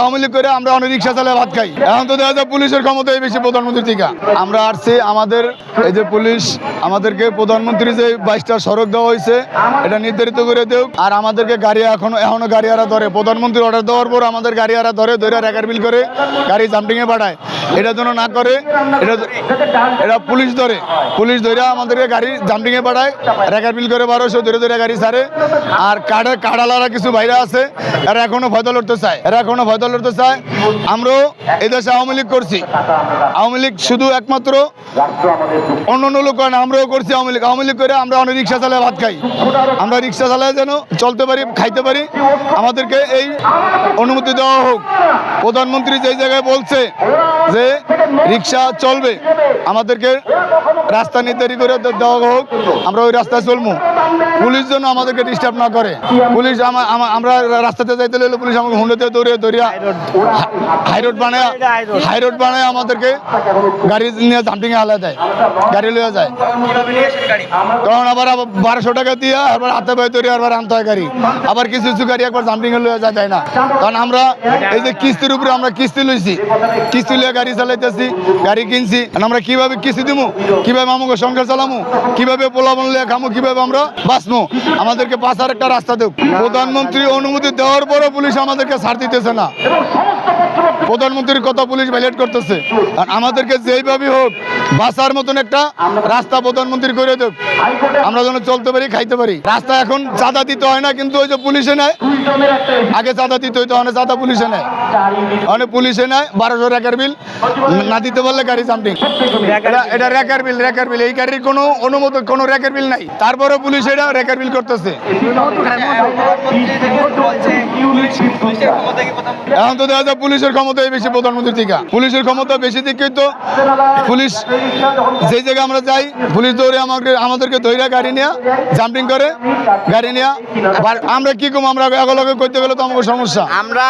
আওয়ামী লীগ করে আমরা অনেক রিক্সা চালায় ভাত খাই। এখন তো দেখা যায় পুলিশের ক্ষমতাই বেশি প্রধানমন্ত্রী থেকে। আমরা আসছি আমাদের এই যে পুলিশ, আমাদেরকে প্রধানমন্ত্রী যে বাইশটা সড়ক দেওয়া হয়েছে, এটা নির্ধারিত করে দেব আর আমাদেরকে গাড়ি এখনও এখনও গাড়ি আরা ধরে। প্রধানমন্ত্রী অর্ডার দেওয়ার পর আমাদের গাড়ি আরা ধরে ধরে রেকার বিল করে গাড়ি জাম্পিংয়ে পাঠায় এটা যেন না করে, এটা এটা পুলিশ ধরে। পুলিশ ধরে আমাদেরকে গাড়ি জাম্পিং এ পাঠায় রেকার বিল করে বারোশো, ধরে ধরে গাড়ি ছাড়ে। আর কার্ডের কার্ডালারা কিছু বাইরে আছে, এরা এখনও ভয়দা লড়তে চায়। এরা এখনও ভয়দা লড়তে চায়। আমরাও এই দেশে আওয়ামী লীগ করছি। আওয়ামী লীগ শুধু একমাত্র অন্য অন্য লোক করে না, আমরাও করছি আওয়ামী লীগ। আওয়ামী লীগ করে আমরা অনেক রিক্সা চালায় ভাত খাই। আমরা রিক্সা চালায় যেন চলতে পারি, খাইতে পারি। আমাদেরকে এই অনুমতি দেওয়া হোক। প্রধানমন্ত্রী যে জায়গায় বলছে যে রিক্সা চলবে আমাদেরকে রাস্তা নির্ধারিত করে দেওয়া হোক আমরা ওই রাস্তায় চলবো পুলিশ যেন আমাদেরকে ডিস্টার্ব না করে। পুলিশ আমা- আমা- আমরা রাস্তাতে যাইতে হলে পুলিশ আমাকে হুন্ডতে দৌড়ে দৌড়িয়া হাই রোড বানায় হাই রোড বানায় আমাদেরকে গাড়ি নিয়ে জাম্পিংয়ে হালা দেয় গাড়ি লয়ে যায়। তখন আবার বারোশো টাকা দিয়ে আবার হাতে পায়ে তৈরি আবার আনতে হয় গাড়ি। আবার কিছু কিছু গাড়ি একবার জাম্পিংয়ে লয়ে যায় যায় না। কারণ আমরা এই যে কিস্তির উপরে আমরা কিস্তি লইছি কিস্তি লিয়ে গাড়ি চালাইতেছি গাড়ি কিনছি। আমরা কীভাবে কিস্তি দিমু? কীভাবে আমাকে সংসার চালামু? কীভাবে পোলাবন লিয়ে খামু? কীভাবে আমরা বাঁচমু আমাদেরকে বাঁচার একটা রাস্তা দেব প্রধানমন্ত্রী অনুমতি দেওয়ার পরও পুলিশ আমাদেরকে ছাড় দিতেছে না। প্রধানমন্ত্রীর কথা পুলিশ ভাইলেট করতেছে। আর আমাদেরকে যেইভাবে হোক, বাঁচার মতন একটা রাস্তা প্রধানমন্ত্রী করে দেব। আমরা যেন চলতে পারি, খাইতে পারি। রাস্তা এখন চাঁদা দিতে হয় না, কিন্তু ওই যে পুলিশে নেয়। আগে চাঁদা দিতে হইতো অনেক চাঁদা পুলিশে নেয়। অনেক পুলিশে নেয়, বারোশো রেকার বিল। না দিতে পারলে গাড়ি জাম্পিং। এটা এটা রেকার বিল রেকার বিল। এই গাড়ির কোনো অনুমতি কোনো রেকার বিল নাই। তারপরে পুলিশ এটা রেকার বিল করতেছে। এখন তো দেখা যায় পুলিশের ক্ষমতাই বেশি প্রধানমন্ত্রী টিকা পুলিশের ক্ষমতা বেশি দিকে তো পুলিশ যে জায়গায় আমরা যাই পুলিশ দৌড়ে আমাকে আমাদেরকে ধৈর্য গাড়ি নিয়ে জাম্পিং করে গাড়ি নিয়ে। আবার আমরা কি কম আমরা এগুলোকে করতে গেলে তো আমাকে সমস্যা। আমরা